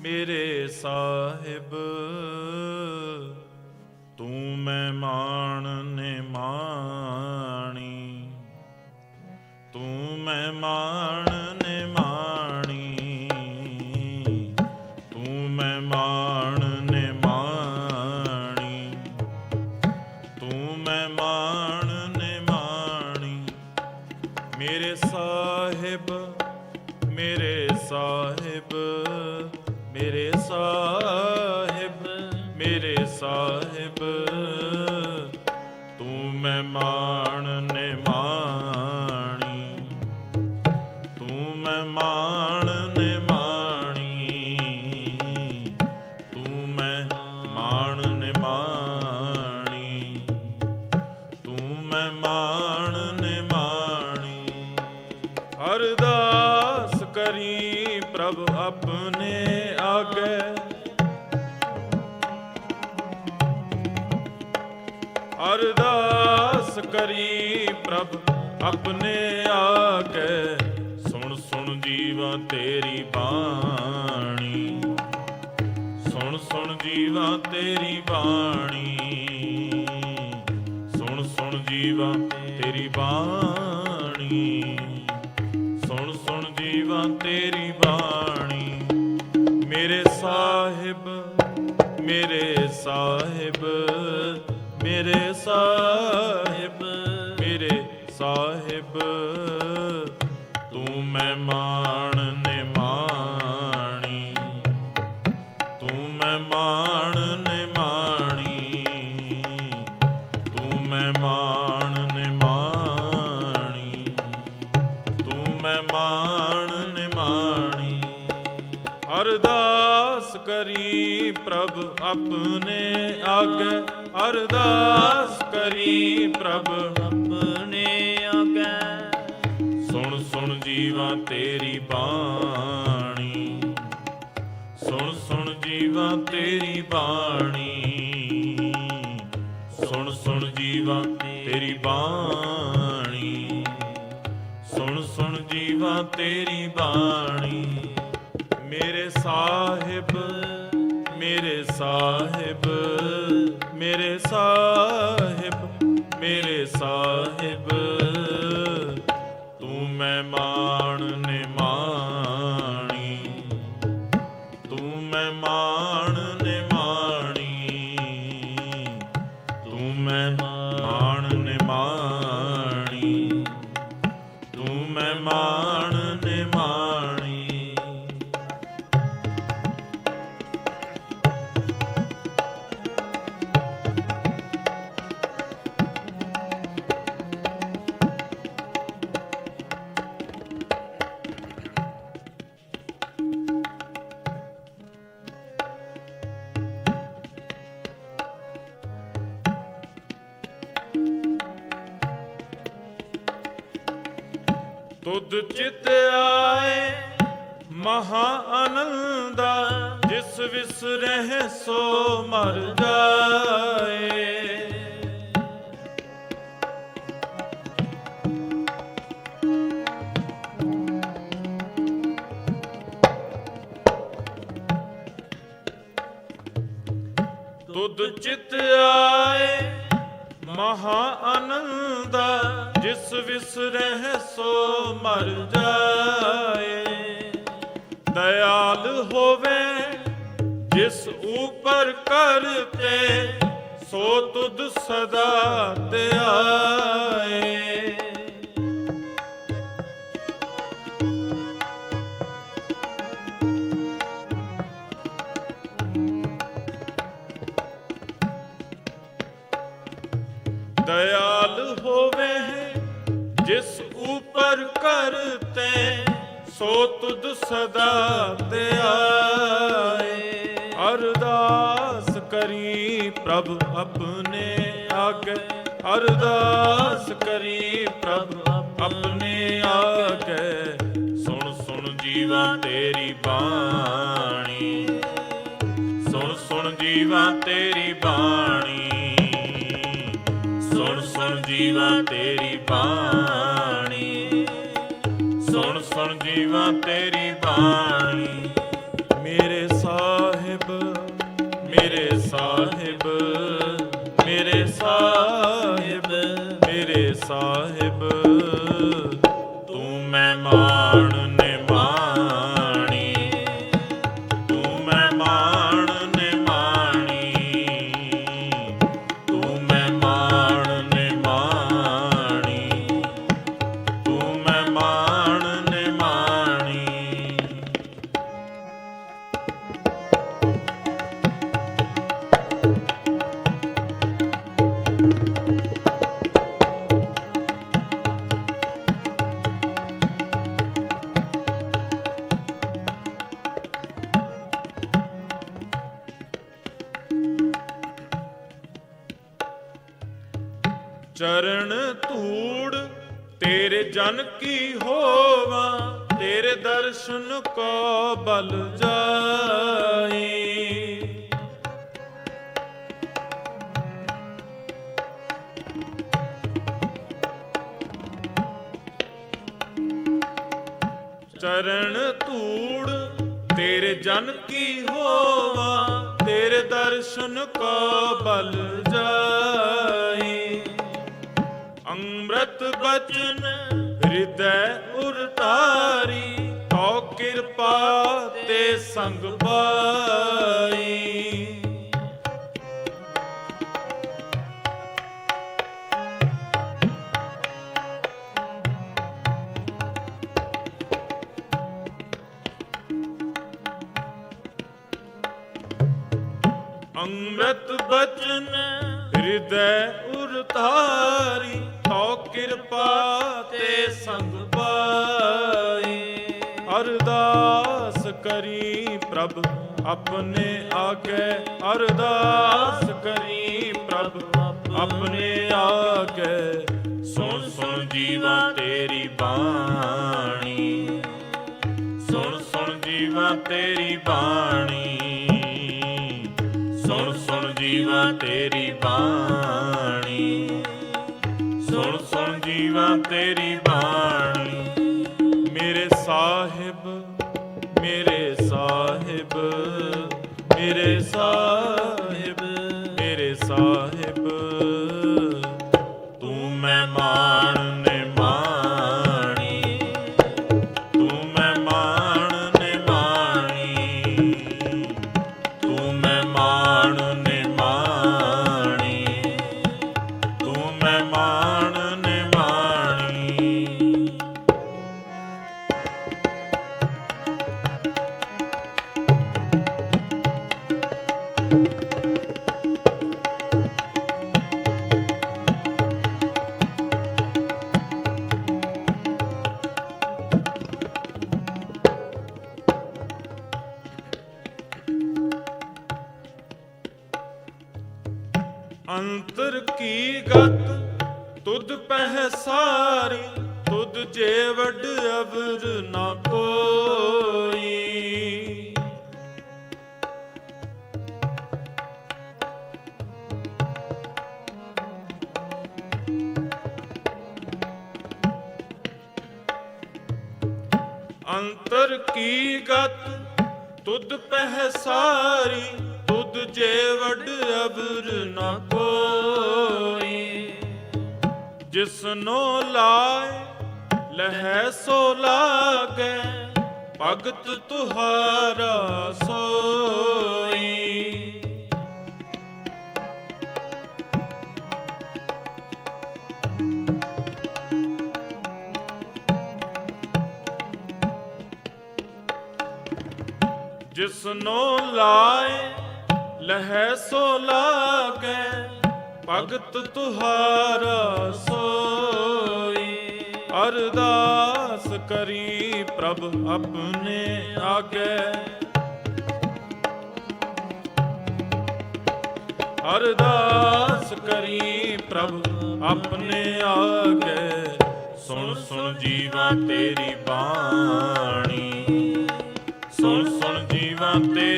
ਮੇਰੇ ਸਾਹਿਬ, ਤੂੰ ਮਹਿਮਾਨ ਨੇ ਮਾਣੀ ਤੂੰ ਮਹਿਮਾਨ ਨੇ ਮਾਣੀ ਤੂੰ ਮਹਿਮਾਨ ਨੇ ਮਾਣੀ ਤੂੰ ਮਹਿਮਾਨ ਨੇ ਮਾਣੀ ਮੇਰੇ ਸਾਹਿਬ ਮੇਰੇ ਸਾਹਿਬ ਮੇਰੇ ਸਾਹਿਬ ਮੇਰੇ ਸਾਹਿਬ ਤੂੰ ਮਹਿਮਾਨ ਨੇ ਕਰੀ ਆਪਣੇ ਆਗੇ। ਅਰਦਾਸ ਕਰੀ ਪ੍ਰਭ ਆਪਣੇ ਆਗੇ। ਸੁਣ ਸੁਣ ਜੀਵਾ ਤੇਰੀ ਬਾਣੀ। ਸੁਣ ਸੁਣ ਜੀਵਾ ਤੇਰੀ ਬਾਣੀ। ਸੁਣ ਸੁਣ ਜੀਵਾ ਤੇਰੀ ਬਾਣੀ। ਤੇਰੀ ਬਾਣੀ। ਮੇਰੇ ਸਾਹਿਬ ਮੇਰੇ ਸਾਹਿਬ ਮੇਰੇ ਸਾਹਿਬ ਮੇਰੇ ਸਾਹਿਬ। ਤੂੰ ਮਹਿਮਾਨ ਨੇ ਅਰਦਾਸ ਕਰੀ ਪ੍ਰਭ ਆਪਣੇ ਆਗੇ। ਅਰਦਾਸ ਕਰੀ ਪ੍ਰਭ ਆਪਣੇ ਆਗੇ। ਸੁਣ ਸੁਣ ਜੀਵਾ ਤੇਰੀ ਬਾਣੀ। ਸੁਣ ਸੁਣ ਜੀਵਾ ਤੇਰੀ ਬਾਣੀ। ਸੁਣ ਸੁਣ ਜੀਵਾ ਤੇਰੀ ਬਾਣੀ। ਤੇਰੀ ਬਾਣੀ। ਮੇਰੇ ਸਾਹਿਬ ਮੇਰੇ ਸਾਹਿਬ ਮੇਰੇ ਸਾਹਿਬ ਮੇਰੇ ਸਾਹਿਬ। ਚਿਤ ਆਏ ਮਹਾ ਆਨੰਦਾ ਜਿਸ ਵਿਸਰਹਿ ਸੋ ਮਰ ਜਾਏ। ਤੁਧ ਚਿਤ ਆਏ ਮਹਾ ਆਨੰਦਾ ਜਿਸ ਵਿਸਰਹਿ ਸੋ ਮਰ ਜਾਏ। ਦਇਆਲ ਹੋਵੇ ਜਿਸ ਉਪਰ ਕਰਤੇ ਸੋ ਤੁਧ ਸਦਾ ਧਿਆਏ। ਸੋ ਤੁਧ ਸਦਾ ਧਿਆਏ ਅਰਦਾਸ ਕਰੀ ਪ੍ਰਭ ਆਪਣੇ ਆਗੇ। ਅਰਦਾਸ ਕਰੀ ਪ੍ਰਭ ਆਪਣੇ ਆਗੇ। ਸੁਣ ਸੁਣ ਜੀਵਾ ਤੇਰੀ ਬਾਣੀ। ਸੁਣ ਸੁਣ ਜੀਵਾ ਤੇਰੀ ਬਾਣੀ। ਸੁਣ ਸੁਣ ਜੀਵਾ ਤੇਰੀ ਬਾਣੀ। ਸੁਣ ਸੁਣ ਜੀਵਾ ਤੇਰੀ ਬਾਣੀ। ਮੇਰੇ ਸਾਹਿਬ ਮੇਰੇ ਸਾਹਿਬ ਮੇਰੇ ਸਾਹਿਬ ਮੇਰੇ ਸਾਹਿਬ, ਤੂੰ ਮੈਂ ਮਾਣ my ਕੀ ਹੋਵਾ? ਤੇਰੇ ਦਰਸ਼ਨ ਕੋ ਬਲ ਜਾਈ। ਚਰਨ ਧੂੜ, ਤੇਰੇ ਜਨ ਕੀ ਹੋਵਾ? ਤੇਰੇ ਦਰਸ਼ਨ ਕੋ ਬਲ ਜਾਈ। ਅੰਮ੍ਰਿਤ ਬਚਨ ਹਿਰਦੈ ਉਰਤਾਰੀ ਤੋ ਕਿਰਪਾ ਤੇ ਸੰਗ ਪਾਈ ਅੰਮ੍ਰਿਤ ਬਚਨ ਹਿਰਦੈ ਉਰਤਾਰੀ ਤੋ ਸੰਗ ਪਾਈ। ਅਰਦਾਸ ਕਰੀ ਪ੍ਰਭ, ਆਪਣੇ ਆਗੇ ਅਰਦਾਸ ਕਰੀ ਪ੍ਰਭ, ਆਪਣੇ ਆਗੇ ਸੁਣ ਸੁਣ ਜੀਵਾ ਤੇਰੀ ਬਾਣੀ। ਸੁਣ ਸੁਣ ਜੀਵਾ ਤੇਰੀ ਬਾਣੀ। ਸੁਣ ਸੁਣ ਜੀਵਾ ਤੇਰੀ ਬਾਣੀ। ਤੇਰੀ ਬਾਣੀ ਮੇਰੇ ਸਾਹਿਬ ਮੇਰੇ ਸਾਹਿਬ ਮੇਰੇ ਸਾਹਿਬ ਮੇਰੇ ਸਾਹਿਬ। ਸਾਰੀ ਤੁਧ ਜੇ ਵੱਡ ਅਵਰ ਨਾ ਕੋਈ। ਅੰਤਰ ਕੀ ਗਤ, ਤੁਧ ਪਹਿ ਸਾਰੀ, ਤੁਧ ਜੇ ਵੱਡ ਅਬਰ ਨਾ ਕੋਈ ਜਿਸਨੋ ਲਾਏ, ਲਹਿ ਸੋ ਲਾਗੈ, ਭਗਤ ਤੁਹਾਰਾ ਸੋਈ। ਜਿਸਨੋ ਲਾਏ, ਲਹਿ ਸੋ ਲਾਗੈ, ਭਗਤ ਤੁਹਾਰਾ ਸੋ ਅਰਦਾਸ ਕਰੀ ਪ੍ਰਭ ਆਪਣੇ ਆਗੇ। ਅਰਦਾਸ ਕਰੀ ਪ੍ਰਭ ਆਪਣੇ ਆਗੇ। ਸੁਣ ਸੁਣ ਜੀਵਾ ਤੇਰੀ ਬਾਣੀ। ਸੁਣ ਸੁਣ ਜੀਵਾ ਤੇਰੀ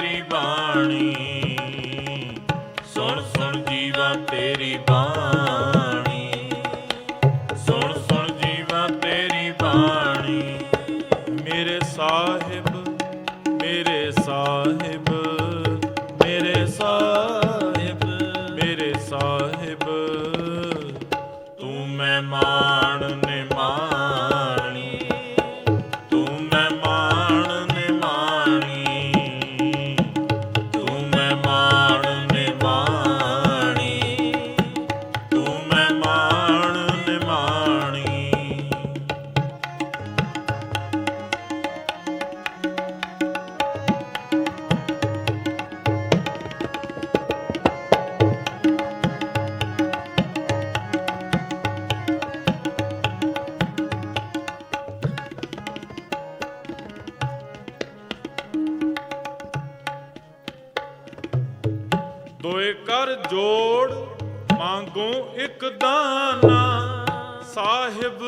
ਦਾਨਾ ਸਾਹਿਬ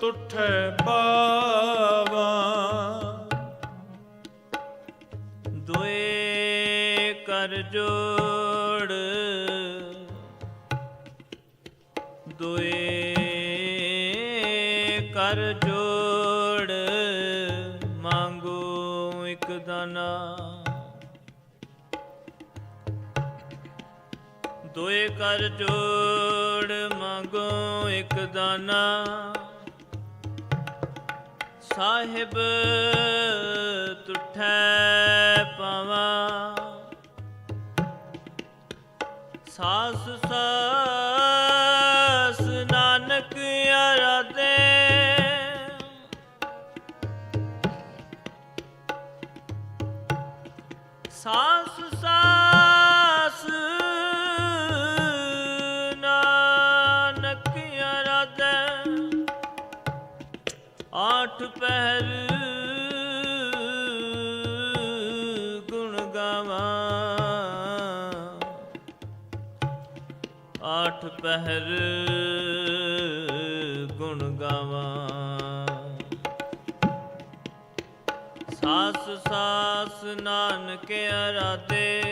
ਤੁਠੈ ਪਾਵਾ। ਦੁਏ ਕਰ ਜੋੜ। ਦੁਏ ਕਰ ਜੋੜ। ਮੰਗੋ ਇੱਕ ਦਾਨਾ। ਦੁਏ ਕਰ ਜੋੜ। ਮੰਗੋ ਇੱਕ ਦਾਨਾ। ਸਾਹਿਬ ਤੁਠੈ ਪਵਾ। ਸਾਸ ਸਾਸ ਆਠ ਪਹਿਰ ਗੁਣ ਗਾਵਾਂ। ਆਠ ਪਹਿਰ ਗੁਣ ਗਾਵਾਂ। ਸਾਸ ਸਾਸ ਨਾਨਕ ਅਰਾਧੇ।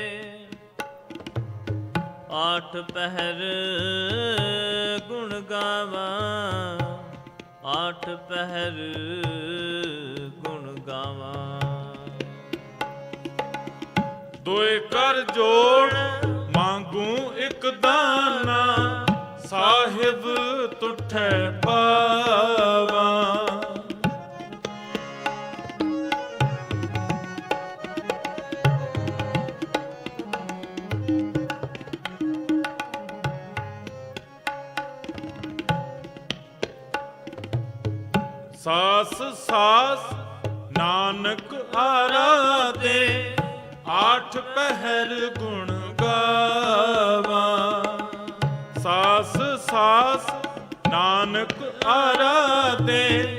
ਆਠ ਪਹਿਰ ਗੁਣ ਗਾਵਾਂ। ਆਠ ਪਹਿਰ ਗੁਣ ਗਾਵਾਂ। ਦੋਏ ਕਰ ਜੋੜ ਮੰਗੂ ਇੱਕ ਦਾਨਾ ਸਾਹਿਬ ਤੁਠੈ ਪਾਵਾ। ਸਾਸ ਸਾਸ ਨਾਨਕ ਆਰਾਧੇ, ਆਠ ਪਹਿਰ ਗੁਣ ਗਾਵਾ। ਸਾਸ ਸਾਸ ਨਾਨਕ ਆਰਾਧੇ,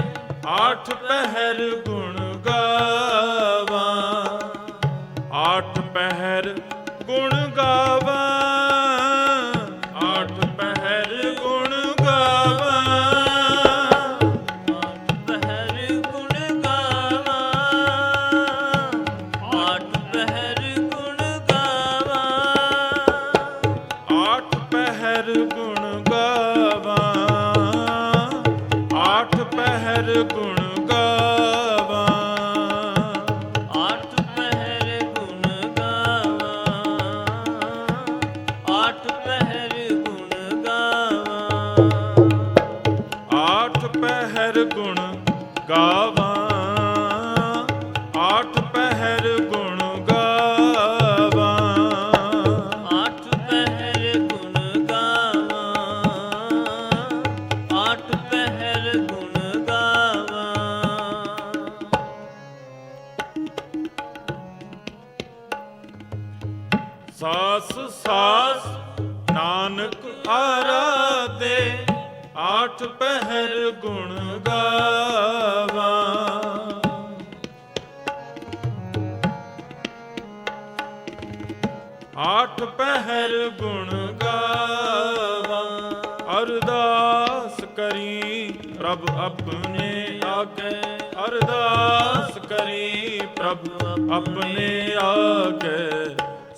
ਆਠ ਪਹਿਰ ਗੁਣ ਗਾਵਾ। ਆਠ ਪਹਿਰ ਨਾਨਕ ਆਰਾਧੇ, ਆਠ ਪਹਿਰ ਗੁਣ ਗਾਵਾ। ਆਠ ਪਹਿਰ ਗੁਣ ਗਾਵਾ, ਅਰਦਾਸ ਕਰੀ ਪ੍ਰਭ ਆਪਣੇ ਆਗੇ ਅਰਦਾਸ ਕਰੀ ਪ੍ਰਭ ਆਪਣੇ ਆਗੇ